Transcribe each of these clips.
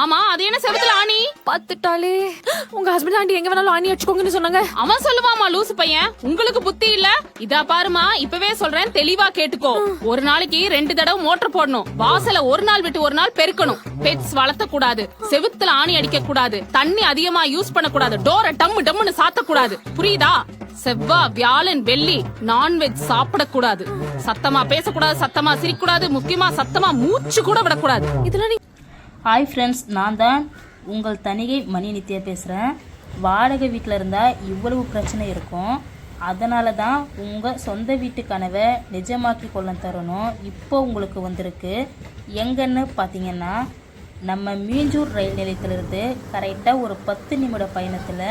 ஆமா அது என்ன செவத்துல ஆணி? பாத்துட்டாலே உங்க ஹஸ்பண்ட் ஆண்டி எங்க வேணாலும் ஆணி வச்சுக்கோங்கன்னு சொன்னாங்க. அவன் சொல்லுவாமா லூசு பையன். உங்களுக்கு புத்தி இல்ல? இதா பாருமா இப்பவே சொல்றேன் தெளிவா கேட்டுக்கோ. ஒரு நாளைக்கு ரெண்டு தடவை மோட்டர் போடணும். வாசல ஒரு நாள் விட்டு ஒரு நாள் பெருக்கணும். பெட்ஸ் வளர்த்த கூடாது செவுத்துல ஆணி அடிக்க கூடாது தண்ணி அதிகமா யூஸ் பண்ண கூடாது டோரை டம்மு டம்முன்னு சாத்த கூடாது புரியுதா? செவ்வா வியாழன் வெள்ளி நான்வெஜ் சாப்பிடக்கூடாது. சத்தமா பேசக்கூடாது சத்தமா சிரிக்கக்கூடாது. முக்கியமா சத்தமா மூச்சு கூட விடக்கூடாது. இதெல்லாம் நீ ஹாய் ஃப்ரெண்ட்ஸ் நான் தான் உங்கள் தனிகை மணி நித்யா பேசுகிறேன் வாடகை வீட்டில் இருந்தால் இவ்வளவு பிரச்சனை இருக்கும். அதனால தான் உங்கள் சொந்த வீட்டு கனவை நிஜமாக்கி கொள்ள தரணும். இப்போ உங்களுக்கு வந்திருக்கு. எங்கன்னு பார்த்தீங்கன்னா நம்ம மீஞ்சூர் ரயில் நிலையத்திலிருந்து கரெக்டாக ஒரு பத்து நிமிட பயணத்தில்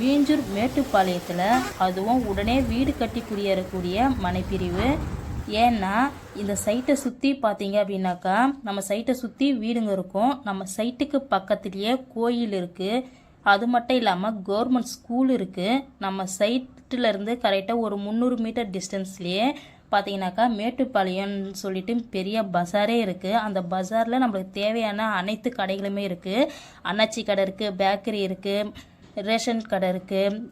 மீஞ்சூர் மேட்டுப்பாளையத்தில் அதுவும் உடனே வீடு கட்டி குடியேறக்கூடிய மனைப்பிரிவு ஏன்னா இந்த சைட்டை சுற்றி பார்த்தீங்க அப்படின்னாக்கா நம்ம சைட்டை சுற்றி வீடுங்க இருக்கும். நம்ம சைட்டுக்கு பக்கத்துலேயே கோயில் இருக்குது அது மட்டும் இல்லாமல் கவர்மெண்ட் ஸ்கூல் இருக்குது நம்ம சைட்டிலேருந்து கரெக்டாக ஒரு முந்நூறு மீட்டர் டிஸ்டன்ஸ்லேயே பார்த்தீங்கன்னாக்கா மேட்டுப்பாளையம்னு சொல்லிட்டு பெரிய பஜாரே இருக்குது அந்த பஜாரில் நம்மளுக்கு தேவையான அனைத்து கடைகளுமே இருக்குது அன்னாச்சி கடை இருக்குது பேக்கரி இருக்குது ரேஷன் கடை இருக்குது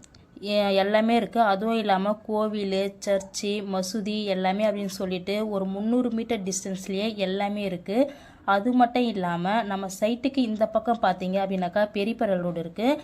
எல்லாமே இருக்குது அதுவும் இல்லாமல் கோவில் சர்ச்சு மசூதி எல்லாமே அப்படின்னு சொல்லிட்டு ஒரு முந்நூறு மீட்டர் டிஸ்டன்ஸ்லேயே எல்லாமே இருக்குது அது மட்டும் இல்லாமல் நம்ம சைட்டுக்கு இந்த பக்கம் பார்த்தீங்க அப்படின்னாக்கா பெரியப்பரல் ரோடு இருக்குது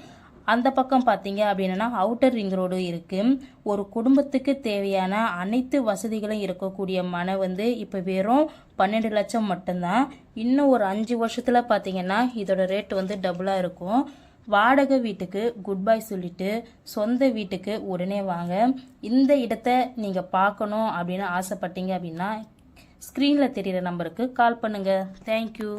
அந்த பக்கம் பார்த்தீங்க அப்படின்னா அவுட்டர் ரிங் ரோடு இருக்குது ஒரு குடும்பத்துக்கு தேவையான அனைத்து வசதிகளும் இருக்கக்கூடிய மனை வந்து இப்போ வெறும் பன்னெண்டு லட்சம் மட்டும்தான். இன்னும் ஒரு அஞ்சு வருஷத்தில் பார்த்தீங்கன்னா இதோட ரேட் வந்து டபுளாக இருக்கும். வாடகை வீட்டுக்கு குட் பை சொல்லிட்டு சொந்த வீட்டுக்கு உடனே வாங்க. இந்த இடத்த நீங்கள் பார்க்கணும் அப்படின்னு ஆசைப்பட்டீங்க அப்படின்னா ஸ்க்ரீனில் தெரிகிற நம்பருக்கு கால் பண்ணுங்கள் தேங்க்யூ